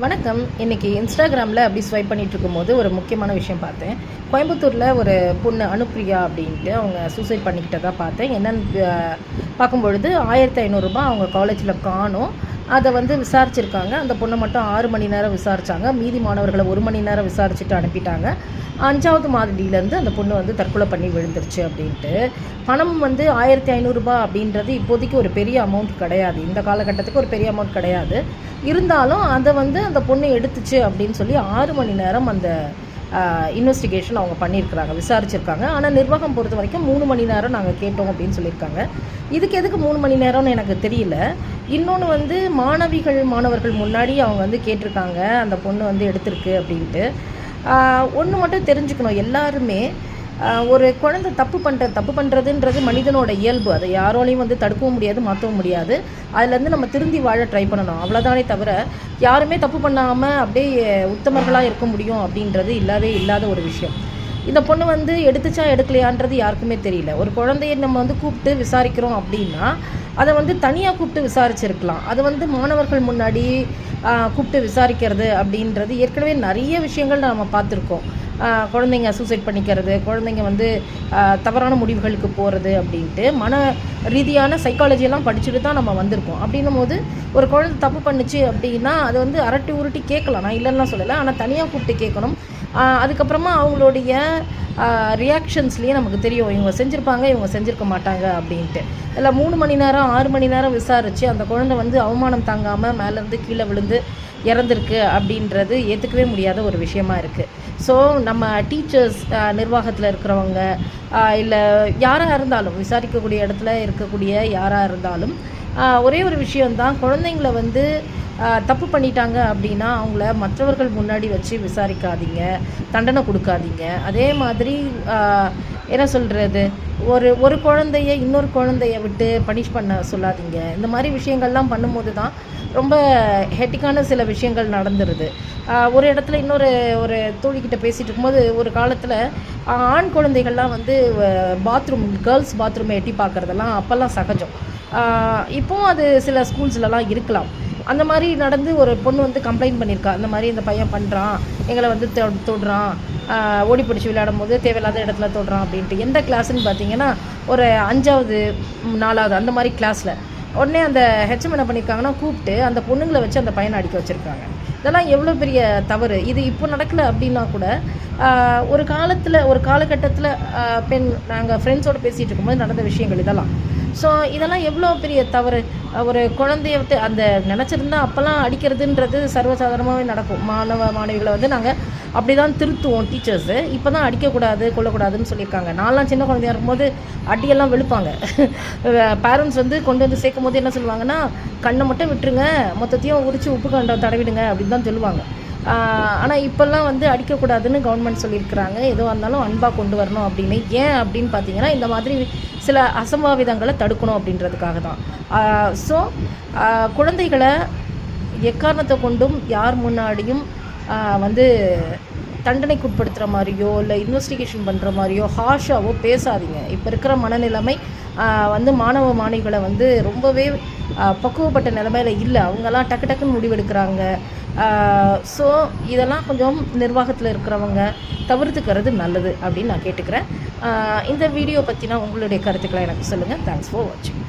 வணக்கம். இன்னைக்கு இன்ஸ்டாகிராமில் அப்படி ஸ்வைப் பண்ணிட்டு இருக்கும்போது ஒரு முக்கியமான விஷயம் பார்த்தேன். கோயம்புத்தூரில் ஒரு பொண்ணு அனுப்பிரியா அப்படின்ட்டு அவங்க சூசைட் பண்ணிக்கிட்டதாக பார்த்தேன். என்னன்னு பார்க்கும்பொழுது ஆயிரத்தி ஐநூறுரூபா அவங்க காலேஜில் காணும். அதை வந்து விசாரிச்சிருக்காங்க. அந்த பொண்ணை மட்டும் ஆறு மணி நேரம் விசாரிச்சாங்க. மீதி மாணவர்களை ஒரு மணி நேரம் விசாரிச்சுட்டு அனுப்பிட்டாங்க. அஞ்சாவது மாதிரியிலேருந்து அந்த பொண்ணு வந்து தற்கொலை பண்ணி விழுந்துருச்சு அப்படின்ட்டு. பணம் வந்து ஆயிரத்தி ஐநூறுரூபா அப்படின்றது இப்போதைக்கு ஒரு பெரிய அமௌண்ட் கிடையாது. இந்த காலகட்டத்துக்கு ஒரு பெரிய அமௌண்ட் கிடையாது. இருந்தாலும் அதை வந்து அந்த பொண்ணு எடுத்துச்சு அப்படின்னு சொல்லி ஆறு மணி நேரம் அந்த இன்வெஸ்டிகேஷன் அவங்க பண்ணியிருக்கிறாங்க விசாரிச்சிருக்காங்க. ஆனால் நிர்வாகம் பொறுத்த வரைக்கும் மூணு மணி நேரம் நாங்கள் கேட்டோம் அப்படின்னு சொல்லியிருக்காங்க. இதுக்கு எதுக்கு மூணு மணி நேரம்னு எனக்கு தெரியல. இன்னொன்று வந்து மாணவிகள் மாணவர்கள் முன்னாடி அவங்க வந்து கேட்டிருக்காங்க அந்த பொண்ணு வந்து எடுத்திருக்கு அப்படின்ட்டு. ஒன்று மட்டும் தெரிஞ்சுக்கணும். எல்லாருமே ஒரு குழந்தை தப்பு பண்ணுற தப்பு பண்ணுறதுன்றது மனிதனோட இயல்பு. அதை யாராலையும் வந்து தடுக்கவும் முடியாது மாற்றவும் முடியாது. அதுலேருந்து நம்ம திருந்தி வாழ ட்ரை பண்ணணும். அவ்வளோதானே தவிர யாருமே தப்பு பண்ணாமல் அப்படியே உத்தமர்களாக இருக்க முடியும் அப்படின்றது இல்லாவே இல்லாத ஒரு விஷயம். இந்த பொண்ணு வந்து எடுத்துச்சா எடுக்கலையான்றது யாருக்குமே தெரியல. ஒரு குழந்தைய நம்ம வந்து கூப்பிட்டு விசாரிக்கிறோம் அப்படின்னா அதை வந்து தனியாக கூப்பிட்டு விசாரிச்சிருக்கலாம். அது வந்து மாணவர்கள் முன்னாடி கூப்பிட்டு விசாரிக்கிறது அப்படின்றது ஏற்கனவே நிறைய விஷயங்கள் நம்ம பார்த்துருக்கோம். குழந்தைங்க சூசைட் பண்ணிக்கிறது குழந்தைங்க வந்து தவறான முடிவுகளுக்கு போகிறது அப்படின்ட்டு மன ரீதியான சைக்காலஜியெல்லாம் படிச்சுட்டு தான் நம்ம வந்திருக்கோம். அப்படின்னும் போது ஒரு குழந்தை தப்பு பண்ணுச்சு அப்படின்னா அதை வந்து அரட்டி உருட்டி கேட்கலாம். நான் இல்லைன்னா சொல்லலை. ஆனால் தனியாக கூப்பிட்டு கேட்கணும். அதுக்கப்புறமா அவங்களுடைய ரியாக்ஷன்ஸ்லேயே நமக்கு தெரியும். இவங்க செஞ்சுருப்பாங்க இவங்க செஞ்சுருக்க மாட்டாங்க அப்படின்ட்டு. இல்லை மூணு மணி நேரம் ஆறு மணி நேரம் விசாரித்து அந்த குழந்தை வந்து அவமானம் தாங்காமல் மேலேருந்து கீழே விழுந்து இறந்துருக்கு அப்படின்றது ஏற்றுக்கவே முடியாத ஒரு விஷயமா இருக்குது ஸோ நம்ம டீச்சர்ஸ் நிர்வாகத்தில் இருக்கிறவங்க இல்லை யாராக இருந்தாலும் விசாரிக்கக்கூடிய இடத்துல இருக்கக்கூடிய யாராக இருந்தாலும் ஒரே ஒரு விஷயந்தான் குழந்தைங்கள வந்து தப்பு பண்ணிட்டாங்க அப்படின்னா அவங்கள மற்றவர்கள் முன்னாடி வச்சு விசாரிக்காதீங்க தண்டனை கொடுக்காதீங்க. அதே மாதிரி என்ன சொல்கிறது ஒரு ஒரு குழந்தைய இன்னொரு குழந்தைய விட்டு பனிஷ் பண்ண சொல்லாதீங்க. இந்த மாதிரி விஷயங்கள்லாம் பண்ணும்போது தான் ரொம்ப ஹெட்டிக்கான சில விஷயங்கள் நடந்துருது. ஒரு இடத்துல இன்னொரு ஒரு தோழிக்கிட்ட பேசிகிட்டு இருக்கும்போது ஒரு காலத்தில் ஆண் குழந்தைகள்லாம் வந்து பாத்ரூம் கேர்ள்ஸ் பாத்ரூமை எட்டி பார்க்குறதெல்லாம் அப்போல்லாம் சகஜம். இப்போவும் அது சில ஸ்கூல்ஸ்லலாம் இருக்கலாம். அந்த மாதிரி நடந்து ஒரு பொண்ணு வந்து கம்ப்ளைண்ட் பண்ணியிருக்கா. இந்த மாதிரி இந்த பையன் பண்ணுறான் எங்களை வந்து தொ- தொடுறான் ஓடி பிடிச்சி விளையாடும் போது தேவையில்லாத இடத்துல தொடுறான் அப்படின்ட்டு. எந்த கிளாஸ்ன்னு பார்த்தீங்கன்னா ஒரு அஞ்சாவது நாலாவது அந்த மாதிரி கிளாஸில் உடனே அந்த ஹெச்எம் என்ன பண்ணியிருக்காங்கன்னா கூப்பிட்டு அந்த பொண்ணுங்களை வச்சு அந்த பையனை அடிக்க வச்சுருக்காங்க. இதெல்லாம் எவ்வளோ பெரிய தவறு. இது இப்போ நடக்கல அப்படின்னா கூட ஒரு காலத்தில் ஒரு காலகட்டத்தில் பெண் நாங்கள் ஃப்ரெண்ட்ஸோடு பேசிகிட்டு இருக்கும்போது நடந்த விஷயங்கள் இதெல்லாம். ஸோ இதெல்லாம் எவ்வளோ பெரிய தவறு? ஒரு குழந்தைய அந்த நினச்சிருந்தா அப்போல்லாம் அடிக்கிறதுன்றது சர்வசாதாரணமாகவே நடக்கும். மாணவ மாணவிகளை வந்து நாங்கள் அப்படி தான் திருத்துவோம் டீச்சர்ஸு இப்போ தான் அடிக்கக்கூடாது கொள்ளக்கூடாதுன்னு சொல்லியிருக்காங்க. நான்லாம் சின்ன குழந்தையாக இருக்கும்போது அடியெல்லாம் வெளுப்பாங்க. பேரண்ட்ஸ் வந்து கொண்டு வந்து சேர்க்கும் போது என்ன சொல்லுவாங்கன்னா கண்ணை மட்டும் விட்டுருங்க. மொத்தத்தையும் உரிச்சு உப்பு கண்டம் தடவிடுங்க அப்படின்னு தான் சொல்லுவாங்க. ஆனால் இப்போல்லாம் வந்து அடிக்கக்கூடாதுன்னு கவர்மெண்ட் சொல்லியிருக்கிறாங்க. எதுவாக இருந்தாலும் அன்பாக கொண்டு வரணும் அப்படின்னு. ஏன் அப்படின்னு பார்த்தீங்கன்னா இந்த மாதிரி சில அசம்பாவிதங்களை தடுக்கணும் அப்படின்றதுக்காக தான். ஸோ குழந்தைகளை எக்காரணத்தை கொண்டும் யார் முன்னாடியும் வந்து தண்டனைக்கு உட்படுத்துகிற மாதிரியோ இல்லை இன்வெஸ்டிகேஷன் பண்ணுற மாதிரியோ ஹாஷாவோ பேசாதீங்க. இப்போ இருக்கிற மனநிலைமை வந்து மாணவ மாணவிகளை வந்து ரொம்பவே பக்குவப்பட்ட நிலைமையில் இல்லை. அவங்கெல்லாம் டக்கு டக்குன்னு முடிவெடுக்கிறாங்க. ஸோ இதெல்லாம் கொஞ்சம் நிர்வாகத்தில் இருக்கிறவங்க தவிர்த்துக்கிறது நல்லது அப்படின்னு நான் கேட்டுக்கிறேன். இந்த வீடியோ பற்றினா உங்களுடைய கருத்துக்களை எனக்கு சொல்லுங்கள் தேங்க்ஸ் ஃபார் வாட்சிங்